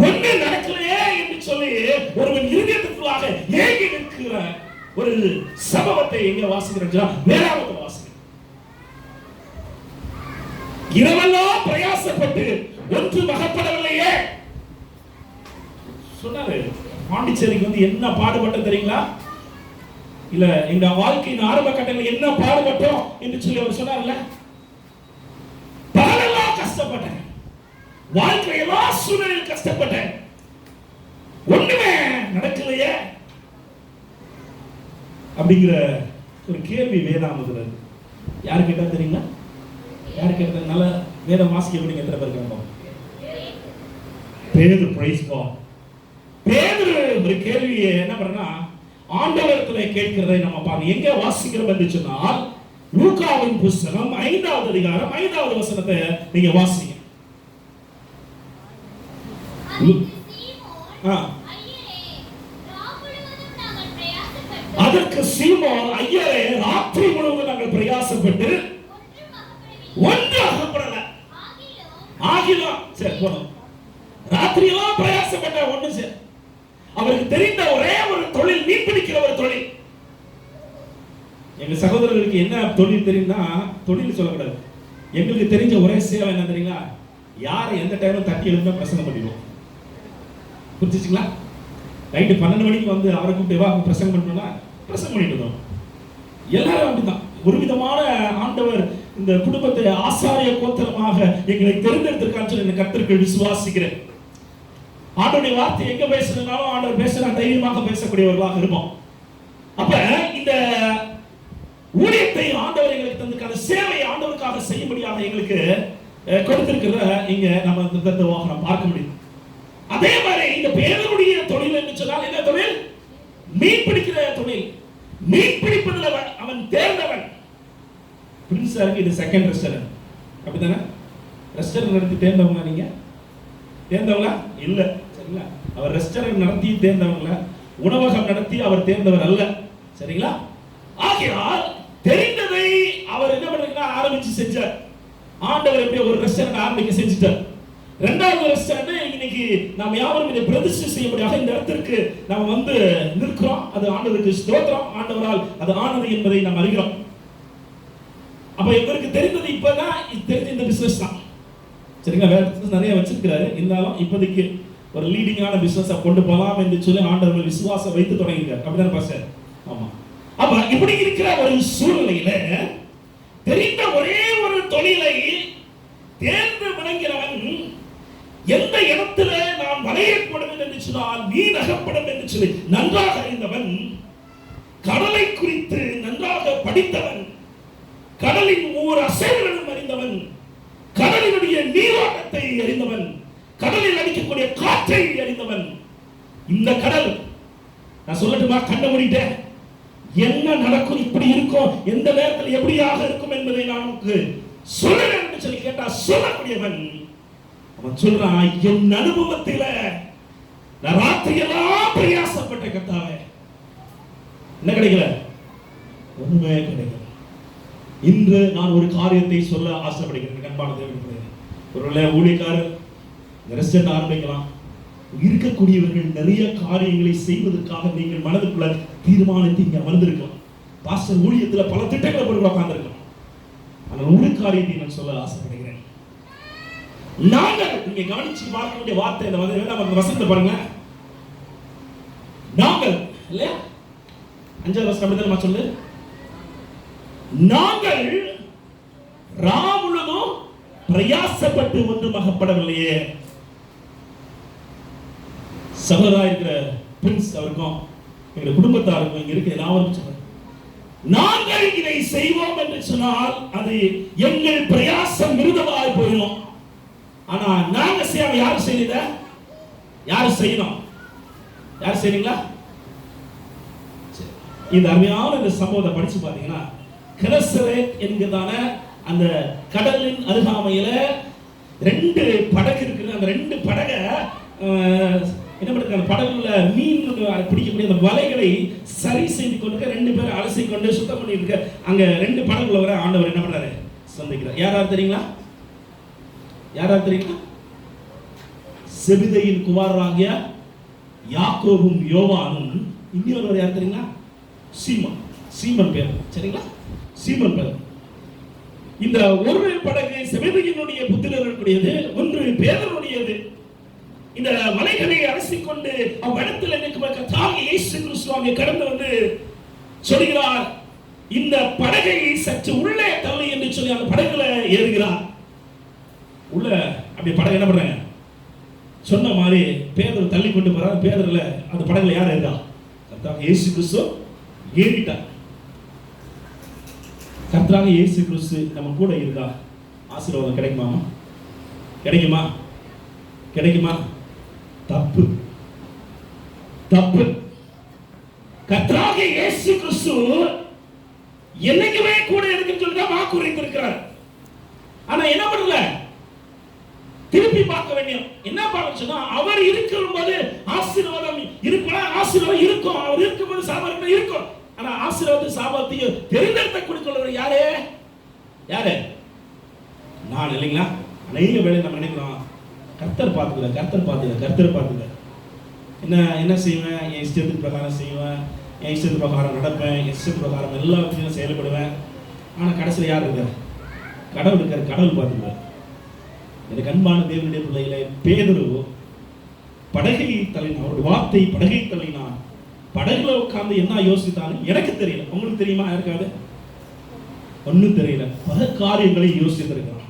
ஒண்ணு நடக்கலையே என்று சொல்லி ஒருவன் இருதயத்துக்குள்ளாக ஏங்கி நிற்கிற ஒரு சம்பவத்தை எங்க வாசிக்கிறோம் வேறாவது வாசிக்கிறோம் இரவெல்லாம் பிரயாசப்பட்டு ஒன்று மகப்படவில்லையே. சொன்னாரு பாண்டிச்சேரிக்கு வந்து என்ன பாடுபட்ட தெரியுங்களா? இல்ல இந்த வாழ்க்கையின் ஆரம்ப கட்டங்கள் என்ன பாடுபட்டோம் என்று சொல்லி அவர் சொன்னார்ல? பகலெல்லாம் கஷ்டப்பட்டேன். வாழ்க்கை எல்லா சூழ்நிலையில் கஷ்டப்பட்டேன். ஒண்ணுமே நடக்கலையே. அப்படிங்கிற ஒரு கேள்வி வேதாமதுல யாரு கேட்டா தெரியுங்களா? யாரு கேட்டா நல்ல வேதம் வாசிக்க நீங்க எத்தனை பேர் கேட்போம் பேரு பிரைஸ் பேரு ஒரு கேள்வியை என்ன பண்ணா ஆண்டவரத்துல கேட்கிறதை நம்ம பாருங்க. எங்க வாசிக்கிறோம் என்று சொன்னால் லூக்காவின் புஸ்தகம் ஐந்தாவது அதிகாரம் ஐந்தாவது வசனத்தை நீங்க வாசிங்க. அதற்கு சீமோன் ஐயரே ராத்திரி முழுவதும் நாங்கள் பிரயாசப்பட்டு ஒன்று அகப்படல ஆகிலாம் சரி போதும். ராத்திரி எல்லாம் பிரயாசப்பட்ட ஒண்ணு சரி அவருக்கு தெரிந்த ஒரே ஒரு தொழில் மீன் பிடிக்கிற ஒரு தொழில். எங்க சகோதரர்களுக்கு என்ன தொழில் தெரியும்னா தொழில் சொல்லக்கூடாது. எங்களுக்கு தெரிஞ்ச ஒரே சேவை என்ன தெரியுங்களா? யாரை எந்த டைமும் தட்டி எழுந்தா பிரசனம் பண்ணிடுவோம். புரிஞ்சிச்சுங்களா நைட்டு பன்னெண்டு மணிக்கு வந்து அவரை கூப்பிட்டு வா பிரசங்கம் பண்ணணும்னா பிரசங்கம் பண்ணிட்டு இருந்தோம் எல்லாரும் அப்படிதான் ஒரு விதமான ஆண்டவர் இந்த குடும்பத்தை ஆசாரிய கோத்திரமாக எங்களை தெரிந்தெடுத்திருக்கான்னு சொல்லி இந்த விசுவாசிக்கிறேன். ஆண்டோடைய வார்த்தை எங்க பேசுறதுனாலும் ஆண்டவர் பேசுறா தைரியமாக பேசக்கூடியவர்களாக இருப்போம். அப்ப இந்த ஊழியத்தை ஆண்டவர் எங்களுக்கு தந்திருக்கான சேவையை ஆண்டவருக்காக செய்யும்படியாக எங்களுக்கு கொடுத்திருக்கிற கொடுத்திருக்கிறத இங்க நம்ம இந்த தத்துவாக நம்ம பார்க்க முடியும். அதே மாதிரி இந்த பேதனுடைய தொழில் என்று சொன்னால் என்ன தொழில்? மீன் பிடிக்கிற தொழில். மீன் பிடிப்பதில் அவன் அவன் தேர்ந்தவன். பிரின்ஸாருக்கு இது செகண்ட் ரெஸ்டாரண்ட் அப்படிதானே ரெஸ்டாரண்ட் நடத்தி தேர்ந்தவங்களா நீங்க? தேர்ந்தவங்களா? இல்ல. சரிங்களா? அவர் ரெஸ்டாரண்ட் நடத்தி தேர்ந்தவங்களா? உணவகம் நடத்தி அவர் தேர்ந்தவர் அல்ல. சரிங்களா? ஆகையால் தெரிந்ததை அவர் என்ன பண்ணுறீங்கன்னா ஆரம்பிச்சு செஞ்சார். ஆண்டவர் எப்படி ஒரு ரெஸ்டாரண்ட் ஆரம்பிக்க செஞ்சுட்டார். ரெண்டாவது ரெஸ்டாரண்ட் இன்னைக்கு நாம் யாவரும் இதை பிரதிஷ்டை செய்யப்படியாக இந்த இடத்திற்கு நாம் வந்து நிற்கிறோம். அது ஆண்டவருக்கு ஸ்தோத்திரம். ஆண்டவரால் அது ஆனது என்பதை நாம் அறிகிறோம். அப்ப இவருக்கு தெரிந்தது இப்பதான் இது தெரிஞ்ச இந்த பிசினஸ் தான். சரிங்களா? வேற பிசினஸ் நிறைய வச்சிருக்கிறாரு. இருந்தாலும் இப்போதைக்கு ஒரு லீடிங்கான பிசினஸ் கொண்டு போகலாம் என்று சொல்லி ஆண்டவர்கள் விசுவாசம் வைத்து தொடங்கியிருக்காரு. அப்படிதானே பாஸ்டர் ஆமா. அப்ப இப்படி இருக்கிற ஒரு சூழ்நிலையில தெரிந்த ஒரே ஒரு தொழிலை தேர்ந்து விளங்கிறவன் எந்த இடத்துல நாம் வளையப்படும் என்று சொன்னால் மீன் அகப்படும் என்று சொல்லி நன்றாக அறிந்தவன் கடலை குறித்து நன்றாக படித்தவன் கடலின் ஒவ்வொரு அசைவுகளும் அறிந்தவன் கடலினுடைய நீரோட்டத்தை அறிந்தவன் கடலில் அடிக்கக்கூடிய காற்றை அறிந்தவன். இந்த கடல் நான் சொல்லட்டுமா கண்ண மூடிட்டேன். என்ன நடக்கும் இப்படி இருக்கும் எந்த நேரத்தில் எப்படியாக இருக்கும் என்பதை நான் உனக்கு சொல்லுறேன் என்று சொல்லி கேட்டா சொல்லக்கூடியவன் அவன் சொல்றான் என் அனுபவத்தில நான் ராத்திரியெல்லாம் பிரயாசப்பட்ட கத்தாவே என்ன கிடைக்கல? ஒண்ணுமே கிடைக்கல. இன்று நான் ஒரு காரியத்தை சொல்ல ஆசைப்படுகிறேன் அன்பான தேவனுக்கு ஒருவேளை ஊழியக்காரர் ரெஸ்டாரண்ட் ஆரம்பிக்கலாம். இருக்கக்கூடியவர்கள் நிறைய காரியங்களை செய்வதற்காக நீங்கள் மனதுக்குள்ள தீர்மானித்து இங்கே அமர்ந்திருக்கலாம். பாஸ்டர் ஊழியத்தில் பல திட்டங்களை போட்டு உட்காந்துருக்கலாம் ஆனால் ஒரு காரியத்தை நான் சொல்ல ஆசைப்படுறேன் நாங்க நீங்க கவனிச்சு பார்க்க வேண்டிய வார்த்தை இந்த வந்து வேண்டாம் வசந்த பாருங்க. நாங்கள் இல்லையா? அஞ்சாவது வருஷம் அப்படி தான் சொல்லு? நாங்கள் ராமுழுதும் பிரயாசப்பட்டு ஒன்றுமகப்படவில்லையே சகோதரா இருக்கிற பிரின்ஸ் அவருக்கும் எங்க குடும்பத்தாருக்கும் இங்க இருக்க எல்லாரும் சொல்றாங்க நாங்கள் இதை செய்வோம் என்று சொன்னால் அது எங்கள் பிரயாசம் மிருதமாய் போயிடும். ஆனா நாங்க சேவை யாரு செய்யல யாரு செய்யணும்? யார் செய்றீங்களா? சரி. இந்த அருமையான இந்த சம்பவத்தை படிச்சு பாத்தீங்கன்னா கிரசரேட் என்கிறதான அந்த கடலின் அருகாமையில ரெண்டு படகு இருக்குது அந்த ரெண்டு படகை என்ன பண்ணுறாங்க அந்த படகுல மீன் பிடிக்கக்கூடிய அந்த வலைகளை சரி செய்து கொண்டு ரெண்டு பேரும் அலசி கொண்டு சுத்தம் பண்ணிட்டு இருக்க அங்க ரெண்டு படகுல வர ஆண்டவர் என்ன பண்றாரு? சந்திக்கிறார். யாராவது தெரியுங்களா? யாராவது தெரியுமா? செபிதையின் குமாரராகிய யாக்கோபும் யோவானும். இன்னொருவர் யார் தெரியுங்களா சீமன். சீமன் பேர். சரிங்களா? சீமன் பேர். இந்த ஒரு படகு செவிதையினுடைய புத்திரர்களுடையது ஒன்று பேதனுடையது இந்த மலைகளை அரசிக்கொண்டு அவ்விடத்தில் நிற்கும் கர்த்தராகிய இயேசு சுவாமி கடந்து வந்து சொல்கிறார். இந்த படகை சற்று உள்ளே தள்ளி என்று சொல்லி அந்த படகுல ஏறுகிறார். உள்ள அப்படி படகு என்ன பண்ணுறாங்க? சொன்ன மாதிரி பேதர் தள்ளி கொண்டு போகிறாங்க பேதரில் அந்த படகுல யார் இருக்கா? கர்த்தராகிய ஏசு கிறிஸ்து ஏறிட்டார். கர்த்தராக ஏசு கிறிஸ்து நம்ம கூட இருக்கா? ஆசீர்வாதம் கிடைக்குமா கிடைக்குமா? கிடைக்குமா? தப்பு. தப்பு. கத்ராக இயேசு கிறிஸ்து என்னைக்குமே கூட இருக்குன்னு சொல்லி தான் வாக்குறுதி இருக்கிறார் ஆனா என்ன பண்ணல? திருப்பி பார்க்க வேண்டிய என்ன பண்ண சொன்னா அவர் இருக்கும் போது ஆசீர்வாதம் இருக்கலாம் ஆசீர்வாதம் இருக்கும். அவர் இருக்கும்போது சாபம் இருக்கும். ஆனா ஆசீர்வாதம் சாபத்தையும் தெரிந்தெடுத்த கொடுக்கிறவர் யாரு? யாரு? நான் இல்லைங்களா? அநேக வேலை நம்ம நினைக்கிறோம் கர்த்தர் பார்த்துக்கல கர்த்தர் பார்த்துக்கல கர்த்தர் பார்த்துக்கல. என்ன என்ன செய்வேன்? என் இஷ்டத்துக்கு பிரகாரம் செய்வேன். என் இஷ்டத்து பிரகாரம் நடப்பேன். என் இஷ்டத்து பிரகாரம் எல்லா விஷயம் செயல்படுவேன். ஆனால் கடைசியில் யார் இருக்கார்? கடவுள் இருக்கார். கடவுள் பார்த்துக்குவார் எனக்கு அன்பான தேவனுடைய பிள்ளைகளை பேதரு படகை தலைனா அவருடைய வார்த்தை படகை தலைனா படகுல உட்கார்ந்து என்ன யோசித்தான்னு எனக்கு தெரியல. உங்களுக்கு தெரியுமா? யாருக்காவது? ஒன்றும் தெரியல. பல காரியங்களை யோசித்திருக்கிறான்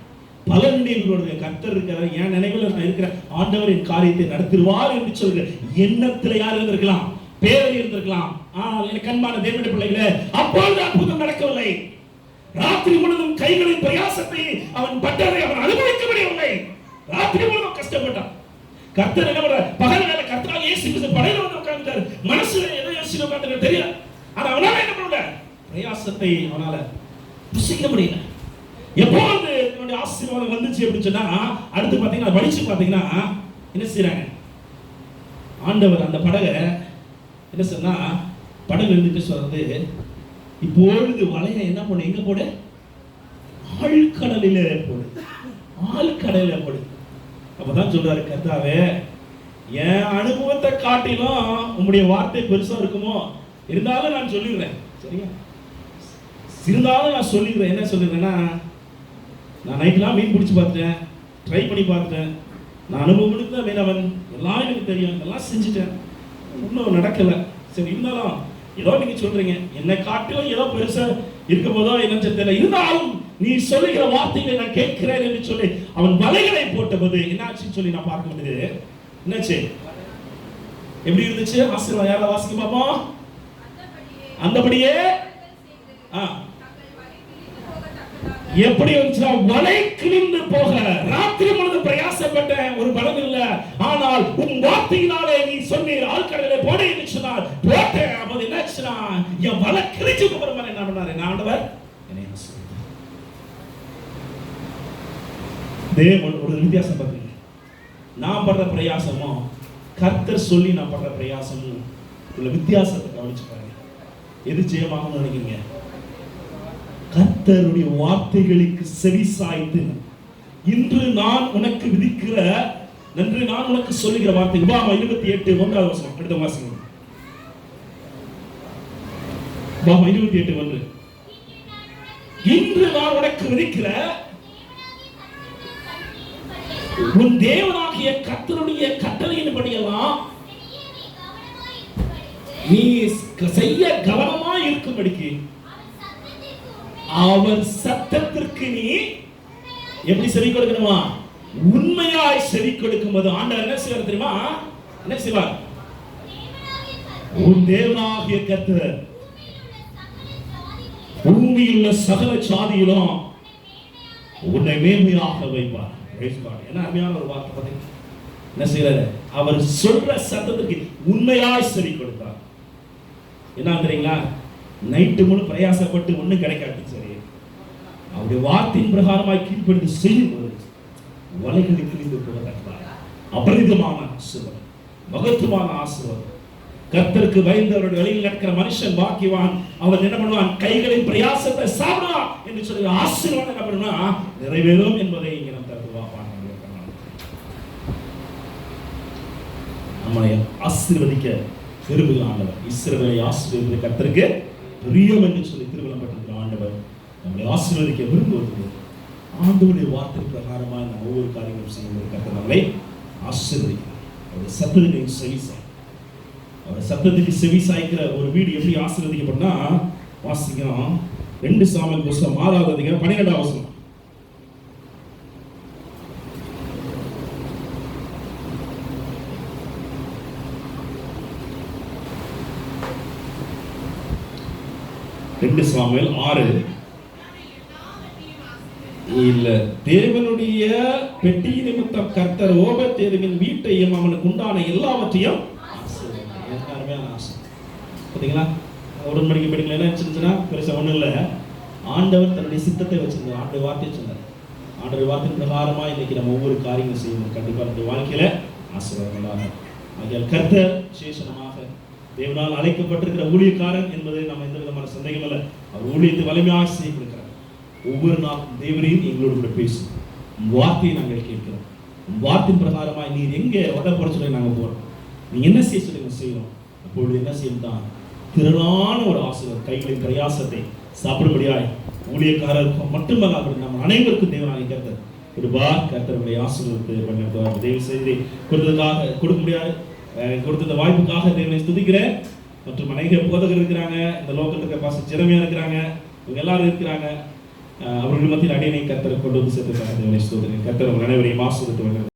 பல நினைவுகளுடைய கர்த்தர் இருக்கிறார். என் நினைவில் நான் இருக்கிற ஆண்டவர் என் காரியத்தை நடத்திடுவார் என்று சொல்கிற எண்ணத்தில் யார் இருந்திருக்கலாம்? பேரில் இருந்திருக்கலாம். ஆனால் எனக்கு அன்பான தேவனுடைய பிள்ளைகளே அப்பொழுது அற்புதம் நடக்கவில்லை. ராத்திரி முழுவதும் கைகளின் பிரயாசத்தை அவன் பட்டதை அவன் அனுபவிக்க முடியவில்லை ராத்திரி முழுவதும் கஷ்டப்பட்டான். கர்த்தர் என்ன பண்ற பகல் வேலை கர்த்தராக இயேசு கிறிஸ்து படையில வந்து உட்கார்ந்தார் மனசுல எதை யோசிச்சு உட்கார்ந்து தெரியல ஆனா அவனால என்ன பண்ணல பிரயாசத்தை அவனால புசிக்க முடியல. எப்பொழுது என்னுடைய ஆசீர்வாதம் வந்துச்சு அப்படின்னு சொன்னா அடுத்து பாத்தீங்கன்னா படிச்சு பாத்தீங்கன்னா என்ன செய்யறாங்க ஆண்டவர் அந்த படகை என்ன சொன்னா படகு எழுந்துட்டு சொல்றது இப்பொழுது வலையை என்ன பண்ணு எங்க போடு? ஆழ்கடலிலே போடு. ஆழ்கடலில போடு. அப்பதான் சொல்றாரு கர்த்தாவே என் அனுபவத்தை காட்டிலும் உங்களுடைய வார்த்தை பெருசா இருக்குமோ? இருந்தாலும் நான் சொல்லிடுறேன். சரியா? இருந்தாலும் நான் சொல்லிடுறேன். என்ன சொல்லிடுறேன்னா நான் நைட்லாம் மீன் பிடிச்சி பார்த்துட்டேன் ட்ரை பண்ணி பார்த்துட்டேன் நான் அனுபவம் தான் மீனவன் எல்லாம் எனக்கு தெரியும். எல்லாம் செஞ்சுட்டேன். இன்னும் நடக்கலை. சரி இருந்தாலும் ஏதோ நீங்க சொல்றீங்க. என்னை காட்டிலும் ஏதோ பெருசா இருக்க போதோ என்னன்னு தெரியல. இருந்தாலும் நீ சொல்லுகிற வார்த்தைகளை நான் கேட்கிறேன் என்று சொல்லி அவன் வலைகளை போட்டபோது என்னாச்சுன்னு சொல்லி நான் பார்க்க முடியுது. என்னாச்சு? எப்படி இருந்துச்சு? ஆசீர்வாதம் யாரா வாசிக்க பார்ப்போம்? அந்தபடியே. ஆ. எப்படி இருந்துச்சுன்னா வலை கிழிந்து போக. ராத்திரி முழுது பிரயாசப்பட்ட ஒரு பலம் இல்ல. ஆனால் உன் வார்த்தையினாலே நீ சொன்னீர் ஆழ்கடலை போட என்று சொன்னால் போட்டேன் அப்போது என்னாச்சுன்னா என் வலை கிழிச்சு போகிற என்ன பண்ணாரு? நான் ஆண்டவர்? தேவன் ஒரு வித்தியாசம் பார்த்தீங்க நான் படுற பிரயாசமும் கர்த்தர் சொல்லி நான் படுற பிரயாசமும் உள்ள வித்தியாசத்தை கவனிச்சு பாருங்க. எது ஜெயமாகும்னு நினைக்கிறீங்க? கர்த்தருடைய வார்த்தைகளுக்கு செவி சாய்த்து. இன்று நான் உனக்கு விதிக்கிற நன்று நான் உனக்கு சொல்லுகிற வார்த்தை. உபாமா இருபத்தி எட்டு ஒன்றாவது வருஷம் அடுத்த வாசகம் உபாமா இருபத்தி எட்டு ஒன்று. இன்று நான் உனக்கு விதிக்கிற உன் தேவனாகிய கர்த்தருடைய கட்டளையின்படியெல்லாம் நீ செய்ய கவனமா இருக்கும்படிக்கு அவர் சத்தத்திற்கு நீ எப்படி செவி கொடுக்கணுமா? உண்மையாய் செவி கொடுக்கும் போது ஆண்டவர் என்ன செய்வார் தெரியுமா? என்ன செய்வார்? உன் தேவனாகிய கர்த்தர் பூமியில் உள்ள சகல சாதியிலும் உன்னை மேன்மையாக வைப்பார். என்ன அருமையான ஒரு வார்த்தை பார்த்தீங்க என்ன செய்யறாரு அவர் சொல்ற சத்தத்துக்கு உண்மையாய் செவி கொடுத்தார். என்ன தெரியுங்களா நைட்டு முழு பிரயாசப்பட்டு ஒண்ணும் கிடைக்காது அவருடைய வார்த்தையின் பிரகாரமாய் கீழ்ப்படிந்து செய்யும்போது வலைகளை கிழிந்து போக அபரிதமான ஆசீர்வாதம் மகத்துவமான ஆசீர்வாதம். கர்த்தருக்கு பயந்தவருடைய வழியில் நடக்கிற மனுஷன் பாக்கியவான் அவன் என்ன பண்ணுவான்? கைகளின் பிரயாசத்தை சாப்பிடா என்று சொல்லி ஆசீர்வாதம் என்ன பண்ணுவா நிறைவேறும் என்பதை இங்கே நம்ம தருவா நம்மளை ஆசீர்வதிக்க விரும்புகிற ஆண்டவர் இஸ்ரவேலை ஆசீர்வதிக்கிற கர்த்தருக்கு பிரியம் என்று சொல்லி திருவிழம்பட்டிருக்கிற ஆண்டவர். நம்மளை ஆசீர்வதிக்க விரும்புவதில்லை ஆண்டோடைய வார்த்தை பிரகாரமாக நம்ம ஒவ்வொரு காரியங்களும் செய்யும் கர்த்தர் நம்மளை ஆசீர்வதிக்கிறார். அவருடைய சத்தத்துக்கு செவிசாய் அவருடைய சத்தத்துக்கு செவி சாய்க்கிற ஒரு வீடு எப்படி ஆசீர்வதிக்கப்படனா வாசிக்கிறோம் ரெண்டு சாமல் புஸ்தகம் ஆறாவது அதிகாரம் பன்னிரெண்டாம் வசனம். ரெண்டு சாமுவேல் ஆறு இல்ல. தேவனுடைய பெட்டி நிமித்தம் கர்த்தர் ஓபத்தேதுவின் வீட்டையும் அவனுக்கு உண்டான எல்லாவற்றையும் ஆசீர்வதித்தார். அருமையான ஆசை? பார்த்தீங்களா உடன்படிக்கை படிக்கல என்ன இருந்துச்சுன்னா பெருசாக ஒன்றும் இல்லை. ஆண்டவர் தன்னுடைய சித்தத்தை வச்சிருந்தார். ஆண்டு வார்த்தையை சொன்னார். ஆண்டவர் வார்த்தை பிரகாரமாக இன்னைக்கு நம்ம ஒவ்வொரு காரியங்களும் செய்யணும் கண்டிப்பாக இந்த வாழ்க்கையில் ஆசீர்வாதங்களாக ஆகியால் கர்த்தர் விசேஷமாக தேவனால் அழைக்கப்பட்டிருக்கிற ஊழியக்காரன் என்பது நம்ம எந்த விதமான சந்தேகம் இல்லை. அவர் ஊழியத்தை வலிமையாக செய்யப்படுகிறார் ஒவ்வொரு நாளும் தேவரையும் எங்களோடு கூட பேசும் வார்த்தையை நாங்கள் கேட்கிறோம். வார்த்தை பிரகாரமாக நீர் எங்கே வட சொல்லி நாங்கள் போகிறோம் நீங்கள் என்ன செய்ய சொல்லி நாங்கள் செய்கிறோம் அப்பொழுது என்ன செய்யும் தான் திரளான ஒரு ஆசிரியர் கைகளின் பிரயாசத்தை சாப்பிடும்படியாய் ஊழியக்காரருக்கும் மட்டுமல்லாமல் நம்ம அனைவருக்கும் தேவனாக கருத்தர் கிருபா கர்த்தருடைய ஆசீர்வாதத்தை பண்ணிருக்கார் தேவ செய்து கொடுத்ததுக்காக கொடுக்க முடியாது கொடுத்த வாய்ப்புக்காக தேவனை துதிக்கிறேன் மற்றும் அநேக போதகர் இருக்கிறாங்க. இந்த லோக்கல் இருக்கிற பாச திறமையா இருக்கிறாங்க. இவங்க எல்லாரும் இருக்கிறாங்க. அவர்கள் மத்தியில் அடியனை கத்தரை கொண்டு வந்து சேர்த்து தேவனை ஸ்துதிக்கிறேன் கர்த்தர் உங்கள் அனைவரையும் ஆசீர்வதித்து